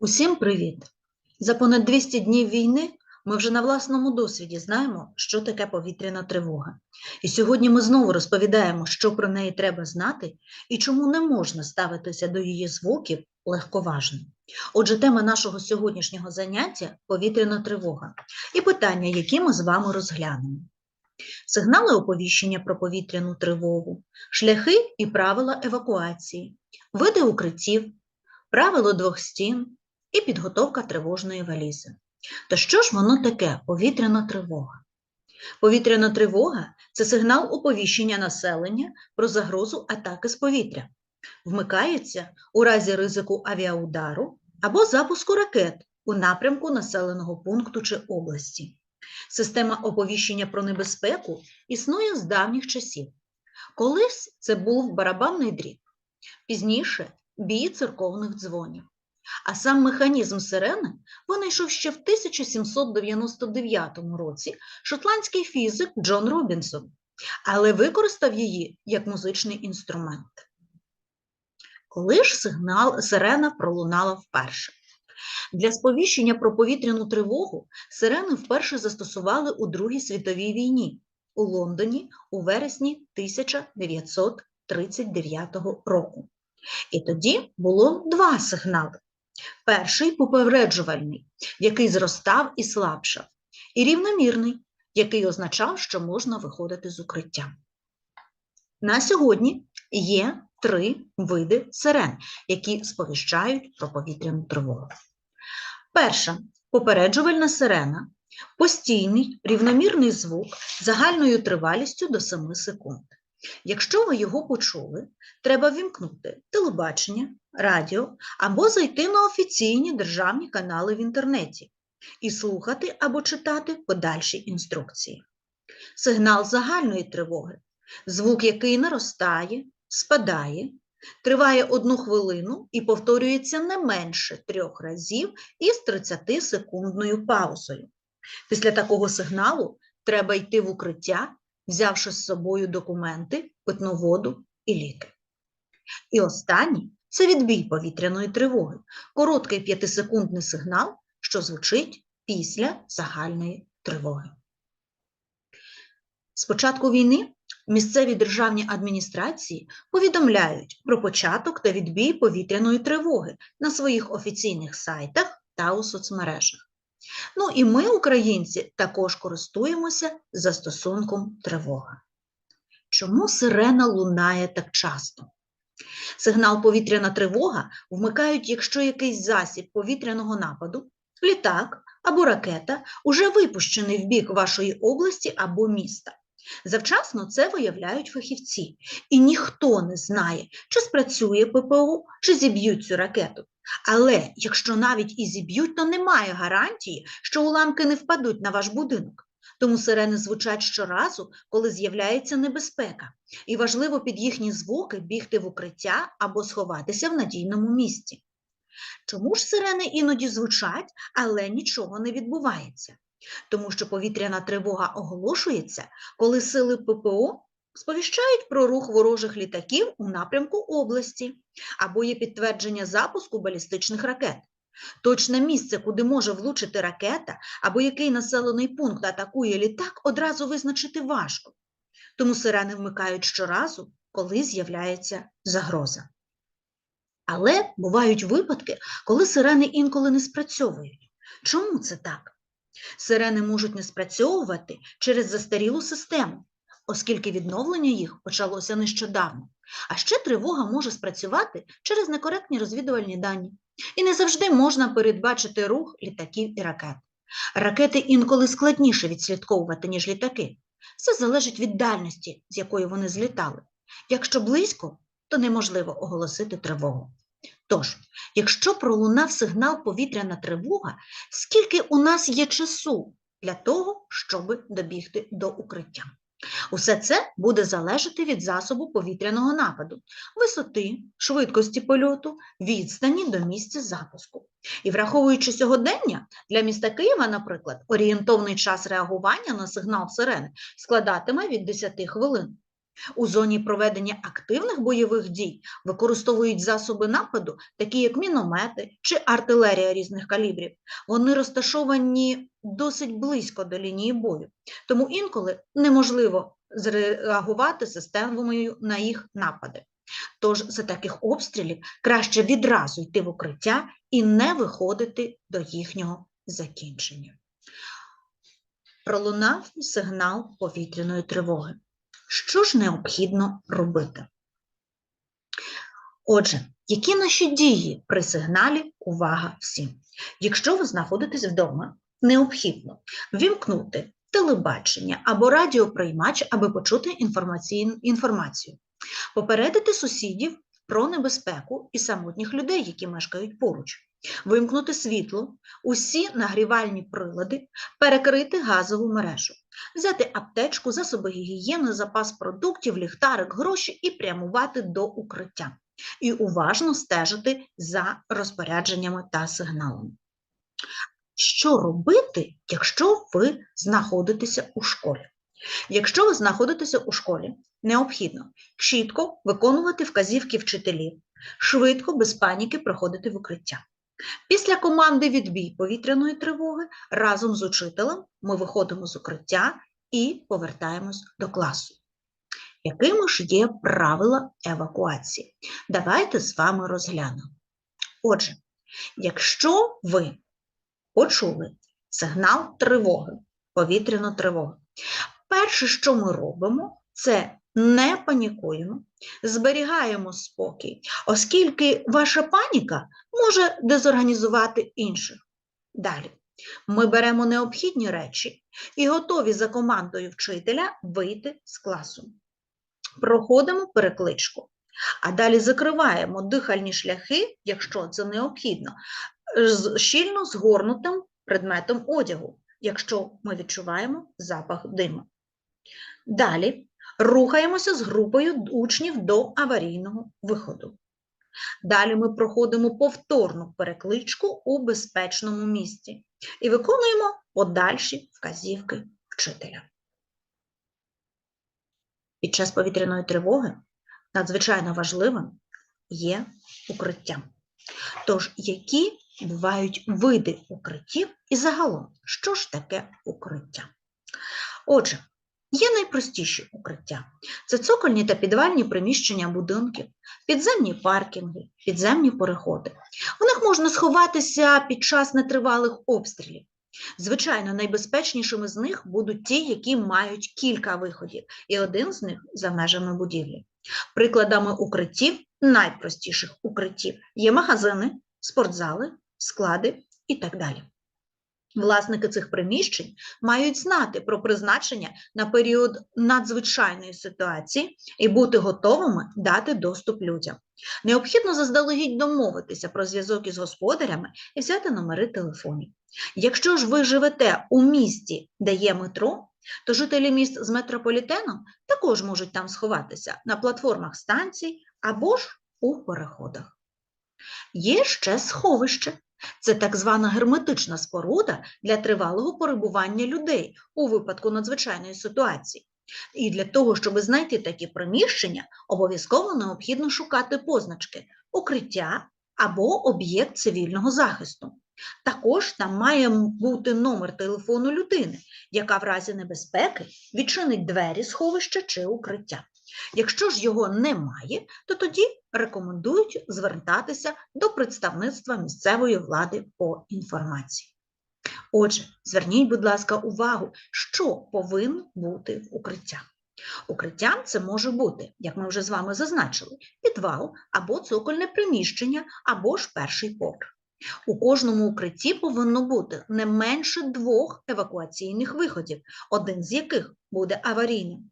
Усім привіт! За понад 200 днів війни ми вже на власному досвіді знаємо, що таке повітряна тривога. І сьогодні ми знову розповідаємо, що про неї треба знати і чому не можна ставитися до її звуків легковажно. Отже, тема нашого сьогоднішнього заняття повітряна тривога і питання, які ми з вами розглянемо. Сигнали оповіщення про повітряну тривогу, шляхи і правила евакуації, види укриттів, правило двох стін, і підготовка тривожної валізи. То що ж воно таке повітряна тривога? Повітряна тривога це сигнал оповіщення населення про загрозу атаки з повітря. Вмикається у разі ризику авіаудару або запуску ракет у напрямку населеного пункту чи області. Система оповіщення про небезпеку існує з давніх часів. Колись це був барабанний дріб, пізніше бій церковних дзвонів. А сам механізм сирени винайшов ще в 1799 році шотландський фізик Джон Робінсон, але використав її як музичний інструмент. Коли ж сигнал сирена пролунала вперше? Для сповіщення про повітряну тривогу сирени вперше застосували у Другій світовій війні у Лондоні у вересні 1939 року. І тоді було два сигнали. Перший попереджувальний, який зростав і слабшав, і рівномірний, який означав, що можна виходити з укриття. На сьогодні є три види сирен, які сповіщають про повітряну тривогу. Перша попереджувальна сирена постійний рівномірний звук загальною тривалістю до 7 секунд. Якщо ви його почули, треба вімкнути телебачення, радіо або зайти на офіційні державні канали в інтернеті і слухати або читати подальші інструкції. Сигнал загальної тривоги, звук який наростає, спадає, триває одну хвилину і повторюється не менше трьох разів із 30-секундною паузою. Після такого сигналу треба йти в укриття взявши з собою документи, питну воду і ліки. І останній це відбій повітряної тривоги, короткий п'ятисекундний сигнал, що звучить після загальної тривоги. З початку війни місцеві державні адміністрації повідомляють про початок та відбій повітряної тривоги на своїх офіційних сайтах та у соцмережах. Ну і ми, українці, також користуємося застосунком тривога. Чому сирена лунає так часто? Сигнал повітряна тривога вмикають, якщо якийсь засіб повітряного нападу, літак або ракета уже випущений в бік вашої області або міста. Завчасно це виявляють фахівці, і ніхто не знає, чи спрацює ППО, чи зіб'ють цю ракету. Але якщо навіть і зіб'ють, то немає гарантії, що уламки не впадуть на ваш будинок. Тому сирени звучать щоразу, коли з'являється небезпека, і важливо під їхні звуки бігти в укриття або сховатися в надійному місці. Чому ж сирени іноді звучать, але нічого не відбувається? Тому що повітряна тривога оголошується, коли сили ППО сповіщають про рух ворожих літаків у напрямку області або є підтвердження запуску балістичних ракет. Точне місце, куди може влучити ракета, або який населений пункт атакує літак, одразу визначити важко. Тому сирени вмикають щоразу, коли з'являється загроза. Але бувають випадки, коли сирени інколи не спрацьовують. Чому це так? Сирени можуть не спрацьовувати через застарілу систему, оскільки відновлення їх почалося нещодавно. А ще тривога може спрацювати через некоректні розвідувальні дані. І не завжди можна передбачити рух літаків і ракет. Ракети інколи складніше відслідковувати, ніж літаки. Все залежить від дальності, з якої вони злітали. Якщо близько, то неможливо оголосити тривогу. Тож, якщо пролунав сигнал повітряна тривога, скільки у нас є часу для того, щоб добігти до укриття? Усе це буде залежати від засобу повітряного нападу, висоти, швидкості польоту, відстані до місця запуску. І враховуючи сьогодення, для міста Києва, наприклад, орієнтовний час реагування на сигнал сирени складатиме від 10 хвилин. У зоні проведення активних бойових дій використовують засоби нападу, такі як міномети чи артилерія різних калібрів. Вони розташовані досить близько до лінії бою, тому інколи неможливо зреагувати системою на їх напади. Тож за таких обстрілів краще відразу йти в укриття і не виходити до їхнього закінчення. Пролунав сигнал повітряної тривоги. Що ж необхідно робити? Отже, які наші дії при сигналі увага всім? Якщо ви знаходитесь вдома, необхідно вімкнути телебачення або радіоприймач, аби почути інформацію, попередити сусідів про небезпеку і самотніх людей, які мешкають поруч, вимкнути світло, усі нагрівальні прилади, перекрити газову мережу, взяти аптечку, засоби гігієни, запас продуктів, ліхтарик, гроші і прямувати до укриття. І уважно стежити за розпорядженнями та сигналами. Що робити, якщо ви знаходитеся у школі? Якщо ви знаходитеся у школі, необхідно чітко виконувати вказівки вчителів, швидко, без паніки проходити в укриття. Після команди відбій повітряної тривоги разом з учителем ми виходимо з укриття і повертаємось до класу. Якими ж є правила евакуації? Давайте з вами розглянемо. Отже, якщо ви почули сигнал тривоги, повітряну тривогу, перше, що ми робимо, це не панікуємо, зберігаємо спокій, оскільки ваша паніка може дезорганізувати інших. Далі. Ми беремо необхідні речі і готові за командою вчителя вийти з класу. Проходимо перекличку, а далі закриваємо дихальні шляхи, якщо це необхідно, з щільно згорнутим предметом одягу, якщо ми відчуваємо запах диму. Далі рухаємося з групою учнів до аварійного виходу. Далі ми проходимо повторну перекличку у безпечному місці і виконуємо подальші вказівки вчителя. Під час повітряної тривоги надзвичайно важливим є укриття. Тож, які бувають види укриттів і загалом, що ж таке укриття? Отже, є найпростіші укриття. Це цокольні та підвальні приміщення будинків, підземні паркінги, підземні переходи. У них можна сховатися під час нетривалих обстрілів. Звичайно, найбезпечнішими з них будуть ті, які мають кілька виходів, і один з них за межами будівлі. Прикладами укриттів, найпростіших укриттів, є магазини, спортзали, склади і так далі. Власники цих приміщень мають знати про призначення на період надзвичайної ситуації і бути готовими дати доступ людям. Необхідно заздалегідь домовитися про зв'язок із господарями і взяти номери телефонів. Якщо ж ви живете у місті, де є метро, то жителі міст з метрополітеном також можуть там сховатися на платформах станцій або ж у переходах. Є ще сховище. Це так звана герметична споруда для тривалого перебування людей у випадку надзвичайної ситуації. І для того, щоб знайти такі приміщення, обов'язково необхідно шукати позначки укриття або об'єкт цивільного захисту. Також там має бути номер телефону людини, яка в разі небезпеки відчинить двері сховища чи укриття. Якщо ж його немає, то тоді рекомендують звертатися до представництва місцевої влади по інформації. Отже, зверніть, будь ласка, увагу, що повинно бути в укриттях. Укриттям це може бути, як ми вже з вами зазначили, підвал або цокольне приміщення, або ж перший поверх. У кожному укритті повинно бути не менше двох евакуаційних виходів, один з яких буде аварійним.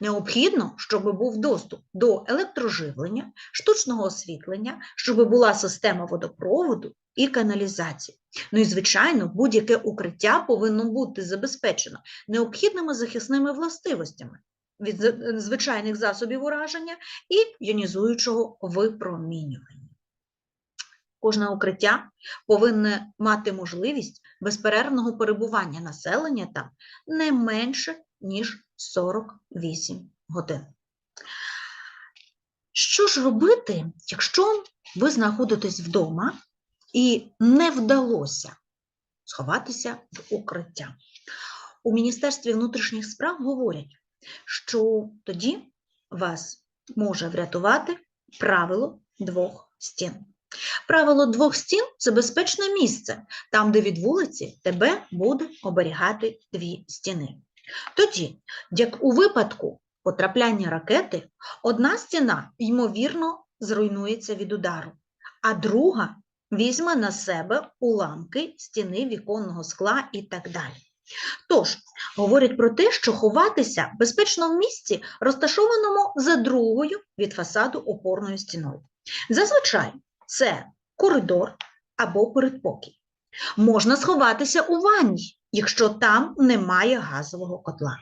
Необхідно, щоб був доступ до електроживлення, штучного освітлення, щоб була система водопроводу і каналізації. Ну і, звичайно, будь-яке укриття повинно бути забезпечено необхідними захисними властивостями від звичайних засобів ураження і іонізуючого випромінювання. Кожне укриття повинне мати можливість безперервного перебування населення там не менше, ніж 48 годин. Що ж робити, якщо ви знаходитесь вдома і не вдалося сховатися в укриття? У Міністерстві внутрішніх справ говорять, що тоді вас може врятувати правило двох стін. Правило двох стін це безпечне місце, там, де від вулиці тебе буде оберігати дві стіни. Тоді, як у випадку потрапляння ракети, одна стіна, ймовірно, зруйнується від удару, а друга візьме на себе уламки стіни віконного скла і так далі. Тож, говорять про те, що ховатися безпечно в місці, розташованому за другою від фасаду опорною стіною. Зазвичай це коридор або передпокій. Можна сховатися у ванні, якщо там немає газового котла.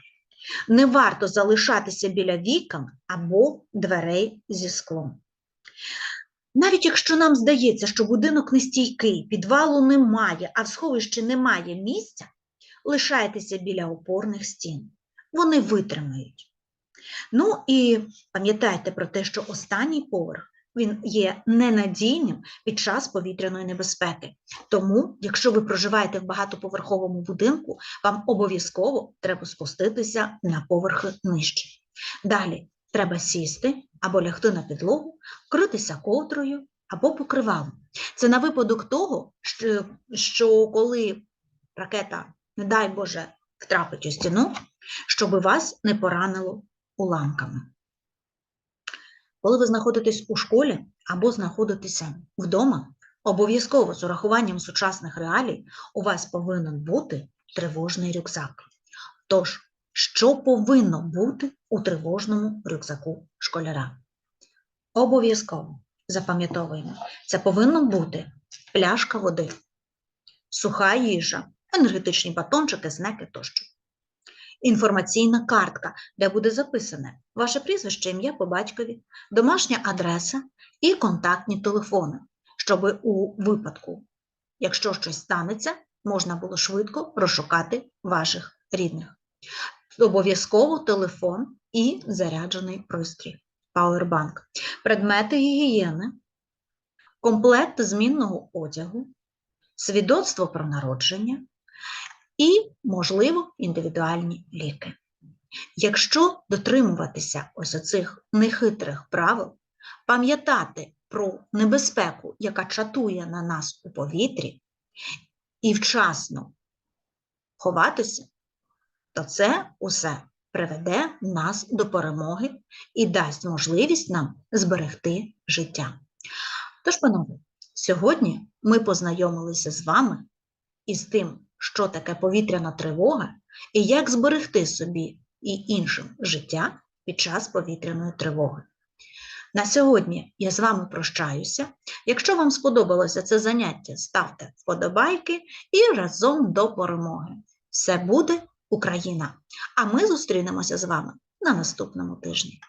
Не варто залишатися біля вікон або дверей зі склом. Навіть якщо нам здається, що будинок нестійкий, підвалу немає, а в сховищі немає місця, лишайтеся біля опорних стін. Вони витримають. Ну і пам'ятайте про те, що останній поверх він є ненадійним під час повітряної небезпеки. Тому, якщо ви проживаєте в багатоповерховому будинку, вам обов'язково треба спуститися на поверхи нижче. Далі треба сісти або лягти на підлогу, вкритися ковдрою або покривалом. Це на випадок того, що, що коли ракета, не дай Боже, втрапить у стіну, щоб вас не поранило уламками. Коли ви знаходитесь у школі або знаходитеся вдома, обов'язково з урахуванням сучасних реалій у вас повинен бути тривожний рюкзак. Тож, що повинно бути у тривожному рюкзаку школяра? Обов'язково запам'ятовуємо, це повинно бути пляшка води, суха їжа, енергетичні батончики, снеки тощо. Інформаційна картка, де буде записане ваше прізвище, ім'я по батькові, домашня адреса і контактні телефони, щоб у випадку, якщо щось станеться, можна було швидко розшукати ваших рідних. Обов'язково телефон і заряджений пристрій, пауербанк, предмети гігієни, комплект змінного одягу, свідоцтво про народження і, можливо, індивідуальні ліки. Якщо дотримуватися ось оцих нехитрих правил, пам'ятати про небезпеку, яка чатує на нас у повітрі, і вчасно ховатися, то це усе приведе нас до перемоги і дасть можливість нам зберегти життя. Тож, панове, сьогодні ми познайомилися з вами із тим, що таке повітряна тривога і як зберегти собі і іншим життя під час повітряної тривоги. На сьогодні я з вами прощаюся. Якщо вам сподобалося це заняття, ставте вподобайки і разом до перемоги. Все буде Україна! А ми зустрінемося з вами на наступному тижні.